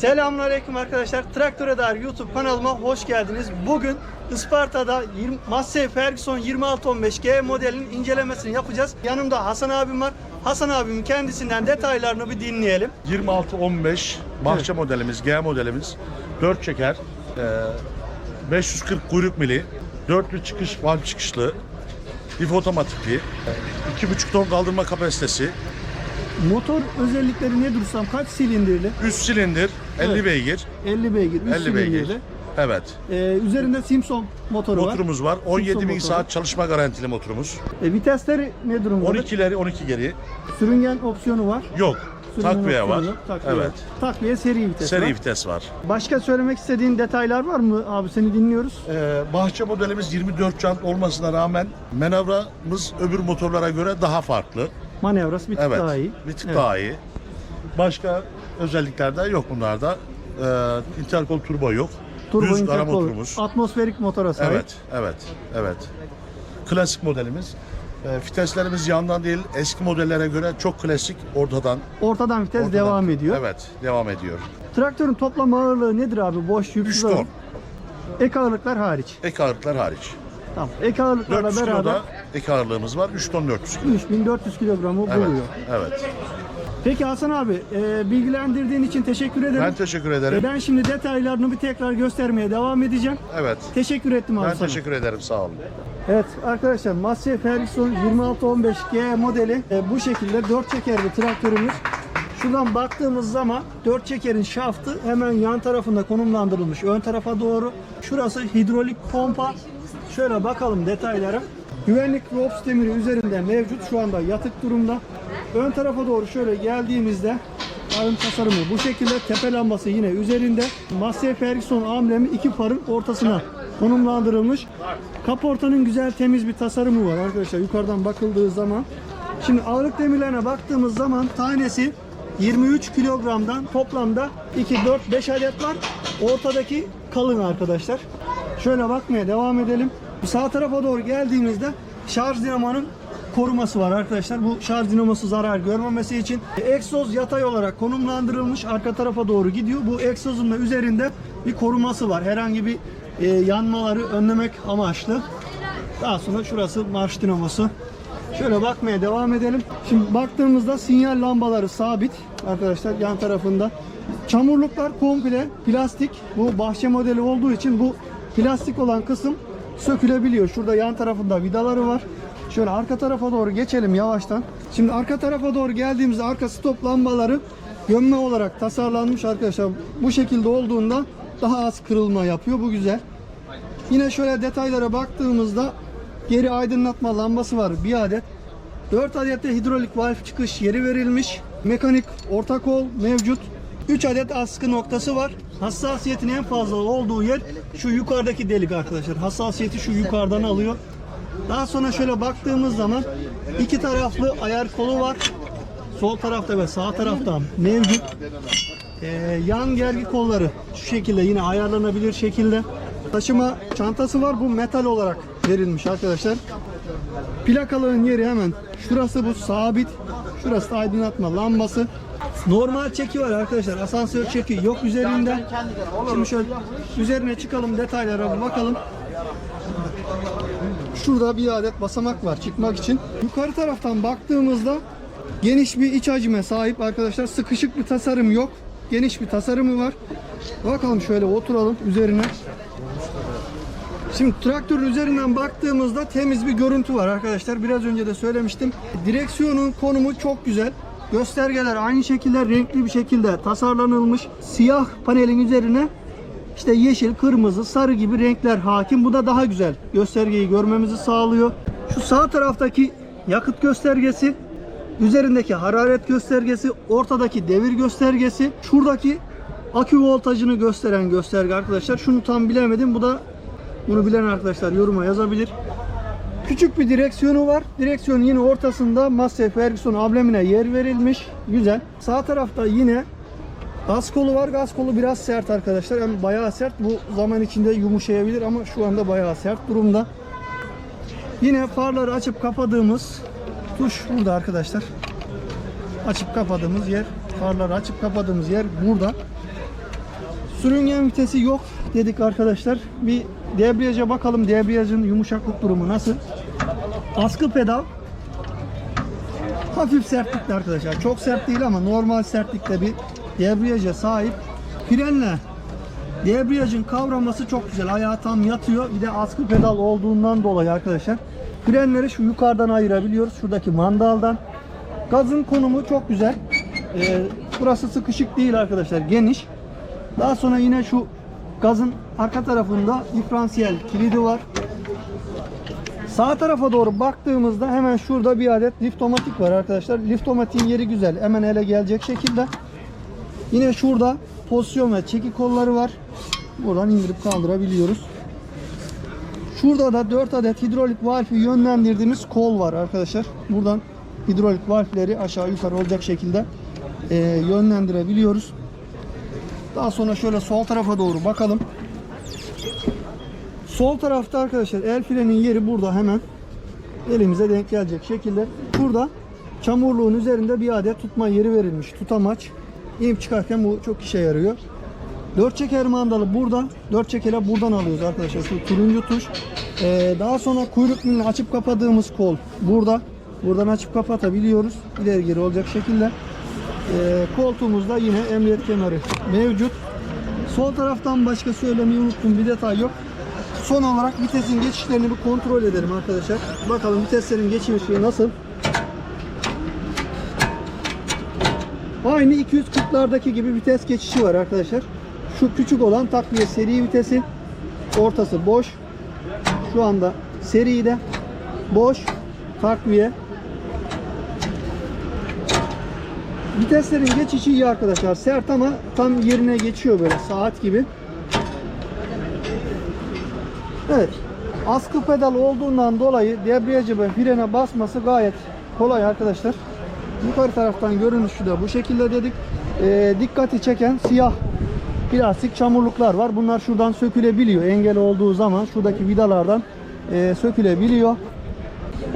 Selamünaleyküm arkadaşlar. Traktöre dair YouTube kanalıma hoş geldiniz. Bugün Isparta'da 20, Massey Ferguson 2615G modelinin incelemesini yapacağız. Yanımda Hasan abim var. Hasan abimin kendisinden detaylarını bir dinleyelim. 26-15 bahçe modelimiz, G modelimiz 4 çeker, e, 540 kuyruk mili, dörtlü çıkış, valv çıkışlı, dif otomatikli, 2,5 ton kaldırma kapasitesi, Motor özellikleri ne dursam kaç silindirli? üst silindir, 50 Evet. beygir, 50 beygir, 3 50 beygir. Evet. Ee, üzerinde Simpson motoru var. Motorumuz var. 17 bin motoru. saat çalışma garantili motorumuz. E, vitesleri ne durumda? 12'leri 12 geri. Sürüngen opsiyonu var. Yok. Sürüngen Takviye var. opsiyonu yok, Takviye Evet. var. Takviye seri vites Seri var. vites var. Başka söylemek istediğin detaylar var mı abi seni dinliyoruz. Ee, bahçe modelimiz 24 jant olmasına rağmen manevramız öbür motorlara göre daha farklı. Manevrası bir tık Evet. daha iyi. Bir tık Evet. daha iyi. Başka özellikler de yok bunlarda. Ee, interkol turbo yok. Turbo Düz intercooler, motorumuz. Atmosferik motora sahip. Evet, evet, evet. Klasik modelimiz. Ee, viteslerimiz yandan değil, eski modellere göre çok klasik ortadan. Ortadan vites ortadan. devam ediyor. Evet, devam ediyor. Traktörün toplam ağırlığı nedir abi? Boş yüksüz 3 ton. ağırlık. Ek ağırlıklar hariç. Ek ağırlıklar hariç. Tamam. Ek ağırlıklarla 400 beraber kiloda ek ağırlığımız var. 3 ton 400 kilo. 3400 kilogramı Evet, buluyor. evet. Peki Hasan abi e, bilgilendirdiğin için teşekkür ederim. Ben teşekkür E, ederim. ben şimdi detaylarını bir tekrar göstermeye devam edeceğim. Evet. Teşekkür ettim abi Ben sana. teşekkür ederim. Sağ olun. Evet arkadaşlar Massey Ferguson 2615G modeli e, bu şekilde 4 çekerli traktörümüz. Şuradan baktığımız zaman 4 çekerin şaftı hemen yan tarafında konumlandırılmış ön tarafa doğru. Şurası hidrolik pompa. Şöyle bakalım detaylara. Güvenlik rops demiri üzerinde mevcut. Şu anda yatık durumda. Ön tarafa doğru şöyle geldiğimizde Farın tasarımı bu şekilde. Tepe lambası yine üzerinde. Massey Ferguson amblemi iki farın ortasına konumlandırılmış. Kaportanın güzel temiz bir tasarımı var arkadaşlar yukarıdan bakıldığı zaman. Şimdi ağırlık demirlerine baktığımız zaman tanesi 23 kilogramdan toplamda 2, 4, 5 adet var. Ortadaki kalın arkadaşlar. Şöyle bakmaya devam edelim. Sağ tarafa doğru geldiğimizde şarj dinamonun koruması var arkadaşlar. Bu şarj dinamosu zarar görmemesi için egzoz yatay olarak konumlandırılmış arka tarafa doğru gidiyor. Bu egzozun da üzerinde bir koruması var. Herhangi bir e, yanmaları önlemek amaçlı. Daha sonra şurası marş dinamosu. Şöyle bakmaya devam edelim. Şimdi baktığımızda sinyal lambaları sabit arkadaşlar yan tarafında. Çamurluklar komple plastik. Bu bahçe modeli olduğu için bu plastik olan kısım sökülebiliyor. Şurada yan tarafında vidaları var. Şöyle arka tarafa doğru geçelim yavaştan. Şimdi arka tarafa doğru geldiğimizde arka stop lambaları gömme olarak tasarlanmış arkadaşlar. Bu şekilde olduğunda daha az kırılma yapıyor. Bu güzel. Yine şöyle detaylara baktığımızda geri aydınlatma lambası var bir adet. 4 adet de hidrolik valve çıkış yeri verilmiş. Mekanik orta kol mevcut. 3 adet askı noktası var. Hassasiyetin en fazla olduğu yer şu yukarıdaki delik arkadaşlar. Hassasiyeti şu yukarıdan alıyor. Daha sonra şöyle baktığımız zaman iki taraflı ayar kolu var. Sol tarafta ve sağ tarafta mevcut. Ee, yan gergi kolları şu şekilde yine ayarlanabilir şekilde. Taşıma çantası var. Bu metal olarak verilmiş arkadaşlar. Plakalığın yeri hemen şurası bu sabit. Şurası da aydınlatma lambası. Normal çeki var arkadaşlar. Asansör çeki yok üzerinde. Şimdi şöyle üzerine çıkalım detaylara bakalım. Şurada bir adet basamak var çıkmak için. Yukarı taraftan baktığımızda geniş bir iç hacime sahip arkadaşlar. Sıkışık bir tasarım yok. Geniş bir tasarımı var. Bakalım şöyle oturalım üzerine. Şimdi traktörün üzerinden baktığımızda temiz bir görüntü var arkadaşlar. Biraz önce de söylemiştim. Direksiyonun konumu çok güzel. Göstergeler aynı şekilde renkli bir şekilde tasarlanılmış. Siyah panelin üzerine işte yeşil, kırmızı, sarı gibi renkler hakim. Bu da daha güzel göstergeyi görmemizi sağlıyor. Şu sağ taraftaki yakıt göstergesi, üzerindeki hararet göstergesi, ortadaki devir göstergesi, şuradaki akü voltajını gösteren gösterge arkadaşlar. Şunu tam bilemedim. Bu da bunu bilen arkadaşlar yoruma yazabilir. Küçük bir direksiyonu var. Direksiyonun yine ortasında Massey Ferguson amblemine yer verilmiş. Güzel. Sağ tarafta yine gaz kolu var. Gaz kolu biraz sert arkadaşlar. Yani bayağı sert. Bu zaman içinde yumuşayabilir ama şu anda bayağı sert durumda. Yine farları açıp kapadığımız tuş burada arkadaşlar. Açıp kapadığımız yer. Farları açıp kapadığımız yer burada. Sürüngen vitesi yok dedik arkadaşlar. Bir debriyaja bakalım. Debriyajın yumuşaklık durumu nasıl? Askı pedal. Hafif sertlikte arkadaşlar. Çok sert değil ama normal sertlikte bir debriyaja sahip. Frenle debriyajın kavraması çok güzel. Ayağı tam yatıyor. Bir de askı pedal olduğundan dolayı arkadaşlar. Frenleri şu yukarıdan ayırabiliyoruz. Şuradaki mandaldan. Gazın konumu çok güzel. Ee, burası sıkışık değil arkadaşlar. Geniş. Daha sonra yine şu gazın arka tarafında diferansiyel kilidi var. Sağ tarafa doğru baktığımızda hemen şurada bir adet liftomatik var arkadaşlar. Liftomatiğin yeri güzel. Hemen ele gelecek şekilde. Yine şurada pozisyon ve çeki kolları var. Buradan indirip kaldırabiliyoruz. Şurada da 4 adet hidrolik valfi yönlendirdiğimiz kol var arkadaşlar. Buradan hidrolik valfleri aşağı yukarı olacak şekilde e, yönlendirebiliyoruz. Daha sonra şöyle sol tarafa doğru bakalım. Sol tarafta arkadaşlar el frenin yeri burada hemen elimize denk gelecek şekilde. Burada çamurluğun üzerinde bir adet tutma yeri verilmiş. Tutamaç. İnip çıkarken bu çok işe yarıyor. Dört çeker mandalı burada. Dört çekere buradan alıyoruz arkadaşlar. Şu turuncu tuş. Ee, daha sonra kuyruk milini açıp kapadığımız kol burada. Buradan açıp kapatabiliyoruz. İleri geri olacak şekilde. Ee, koltuğumuzda yine emniyet kemeri mevcut. Sol taraftan başka söylemeyi unuttum. Bir detay yok. Son olarak vitesin geçişlerini bir kontrol edelim arkadaşlar. Bakalım viteslerin geçişi nasıl? Aynı 240'lardaki gibi vites geçişi var arkadaşlar. Şu küçük olan takviye seri vitesi. Ortası boş. Şu anda seride boş takviye. Viteslerin geçişi iyi arkadaşlar. Sert ama tam yerine geçiyor böyle saat gibi. Evet. Askı pedal olduğundan dolayı debriyajı ve frene basması gayet kolay arkadaşlar. Yukarı taraftan görünüşü de bu şekilde dedik. Ee, dikkati çeken siyah plastik çamurluklar var. Bunlar şuradan sökülebiliyor. Engel olduğu zaman şuradaki vidalardan e, sökülebiliyor.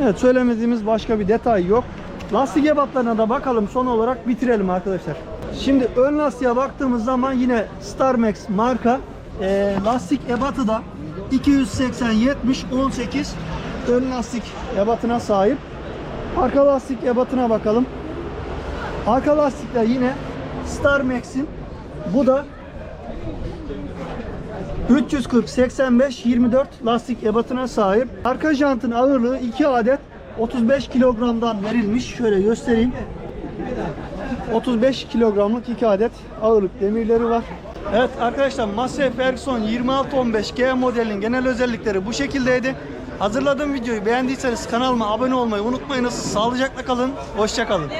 Evet söylemediğimiz başka bir detay yok. Lastik ebatlarına da bakalım son olarak bitirelim arkadaşlar. Şimdi ön lastiğe baktığımız zaman yine Starmax marka e, lastik ebatı da 280 70 18 ön lastik ebatına sahip. Arka lastik ebatına bakalım. Arka lastikler yine Starmax'in bu da 340 85 24 lastik ebatına sahip. Arka jantın ağırlığı 2 adet 35 kilogramdan verilmiş. Şöyle göstereyim. 35 kilogramlık 2 adet ağırlık demirleri var. Evet arkadaşlar Massey Ferguson 2615G modelinin genel özellikleri bu şekildeydi. Hazırladığım videoyu beğendiyseniz kanalıma abone olmayı unutmayınız. Sağlıcakla kalın. Hoşça kalın.